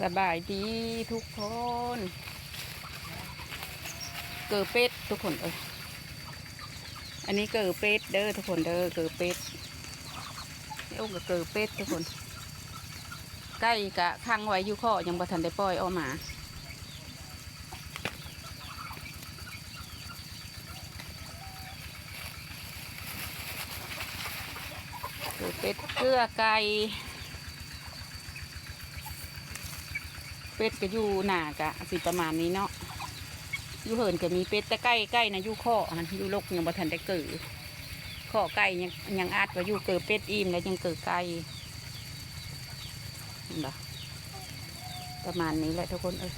สบายดีทุกคน เกิดเป็ดทุกคนเอ้ยอันนี้เกิดเป็ดเด้อทุกคนเด้อเกิดเป็ดนี่อุ้งกับเกิดเป็ดทุกคน ใกล้กะข้างไว้อยู่ข้อยังบ่ทันได้ปล่อยออกมาเกิดเป็ดเกลือไก่ เป็ดก็อยู่หนากะสิประมาณนี้เนาะอยู่เหินก็มีเป็ดแต่ใกล้ใกล้นะอยู่ข้ออันอยู่ลกยังบ่ทันได้เกิดข้อไก่ยังยังอาดว่าอยู่เกิดเป็ดอิ่มแล้วยังเกิดไก่ประมาณนี้แหละทุกคนเออ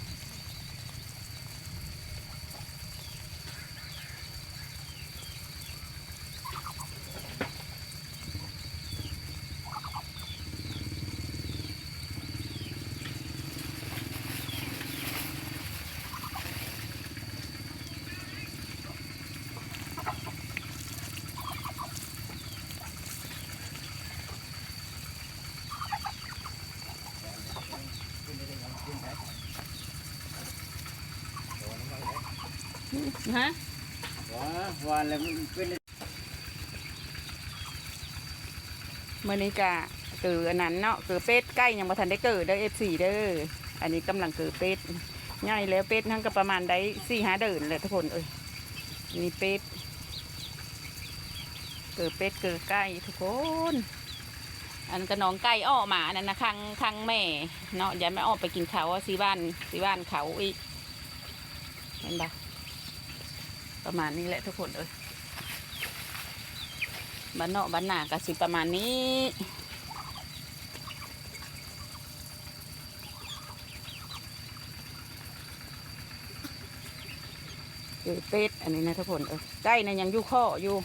ฮะว้าวันแล้วมันเป็นเมื่อนี้กะเกิดอันนั้นเนาะเกิดเป็ดใกล้ยังบ่ทันได้เกิดเด้อเอฟซีเด้ออันนี้กำลังเกิดเป็ดง่ายแล้วเป็ดทั้งก็ประมาณได้สี่ห้าเดินเลยทุกคนเอ้ยนี่เป็ดเกิดเป็ดเกิดไก่ทุกคน อันก็น้องไก่อ้อหมาอันั่นนะข้างข้งแม่เนาะอย่าไม่อ้อไปกินเขาสีบ้านสีบ้านเขาอีกเห็นปะ ประมาณนี้แหละทุกคนเอ้ยบ้านนาะบ้านหนาก็สิประมาณนี้เออเป็ดอันนี้นะทุกคนเออใกล้นะยังอยู่ข้ออยู่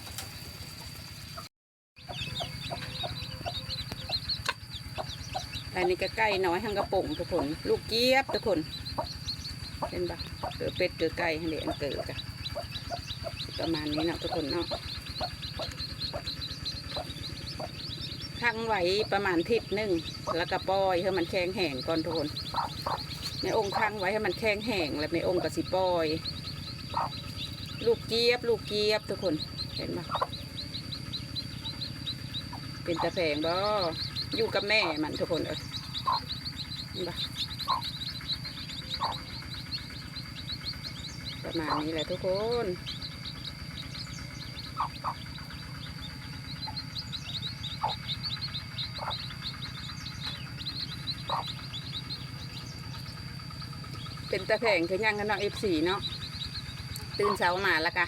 อันนี้ก็ใกล้น้อยหังกระป๋งทุกคน ลูกเกียบทุกคนเห็นปะเกิดเป็ดเกิดไก่ให้เด็กอันเกิดกัน ประมาณนี้เนาะทุกคนเนาะข้งไว้ประมาณทิศหนึ่งแล้วก็ปล่อยให้มันแข็งแห้งก่อนทุกคนในองค์ข้งไว้ให้มันแข็งแห้งแล้วในองค์ก็สิปล่อย ลูกเกียบ ลูกเกียบทุกคนเห็นปะเป็นตะแพงบ่อยู่กับแม่มันทุกคนเออเห็นปะประมาณนี้แหละทุกคน เป็นตะแพงคือยังกันเนาะเอฟซีเนาะตื่นเช้ามาแล้วกะ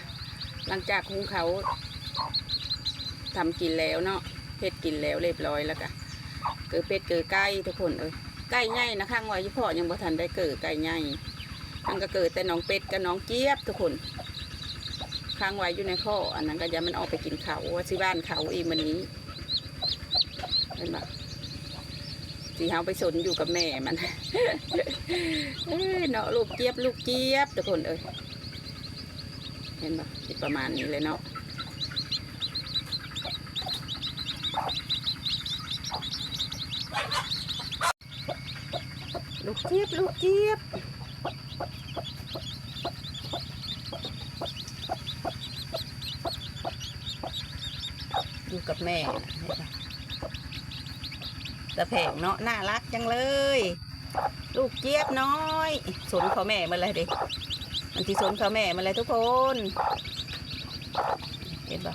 หลังจากคุงเขาทำกินแล้วเนาะเพ็ดกินแล้วเรียบร้อยแล้วกะเกิดเป็ดเกิดไก่ทุกคนเอ้ยไก่ใหญ่นะข้างไว้ยี่พ่อยังบ่ทันได้เกิดไก่ใหญ่มันก็เกิดแต่น้องเป็ดกับน้องเจี๊ยบทุกคนข้างไว้อยู่ในข้ออันนั้นก็จะมันออกไปกินเขาว่าที่บ้านเขาอีกมันนี้เห็นปะ สีเฮาไปสนอยู่กับแม่มันเอ้ยเนาะลูกเจี๊ยบลูกเจี๊ยบทุกคนเอ้ยเห็นปะสิประมาณนี้เลยเนาะลูกเจี๊ยบลูกเจี๊ยบอยู่กับแม่นะ ตะแผงเนาะน่ารักจังเลย ลูกเจี๊ยบน้อยสนเขาแม่มาเลยเด็กมันที่สนเขาแม่มาเลยทุกคน เห็นปะ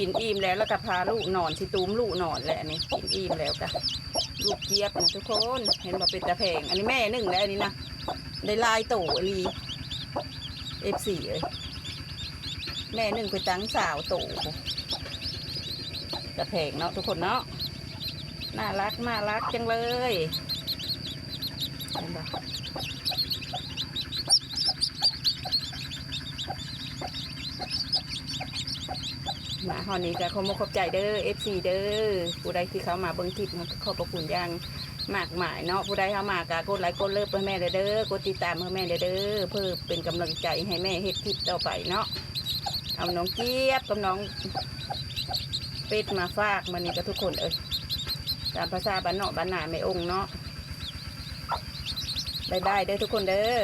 กินอิ่มแล้วแล้วก็พาลูกนอนสิตูมลูกนอนแหละอันนี้กินอิ่มแล้วกะลูกเจี๊ยบนะทุกคนเห็นว่าเป็นตะแพงอันนี้แม่หนึ่งแล้วอันนี้นะได้ลายโตอลีเอฟสี่เลยแม่หนึ่งไปตั้งสาวโตตะแพงเนาะทุกคนเนาะน่ารักน่ารักจังเลยเห็นปะ ฮอนนี้ก็ขอมขอบใจเด้อ FC เด้อผู้ใดที่เขามาเบิ่งคลิปขอบพระคุณอย่างมากมายเนาะผู้ใดเข้ามากกดไลค์กดเลิฟให้แม่เด้อเด้อกดติดตามให้แม่เด้อเด้อเพื่อเป็นกำลังใจให้แม่เฮ็ดคลิปต่อไปเนาะเอาน้องเจี๊ยบกับน้องเป็ดมาฝากมันนี่ก็ทุกคนเอ้ยตามภาษาบ้านเนาะบ้านนาแม่องค์เนาะบายบายเด้อทุกคนเด้อ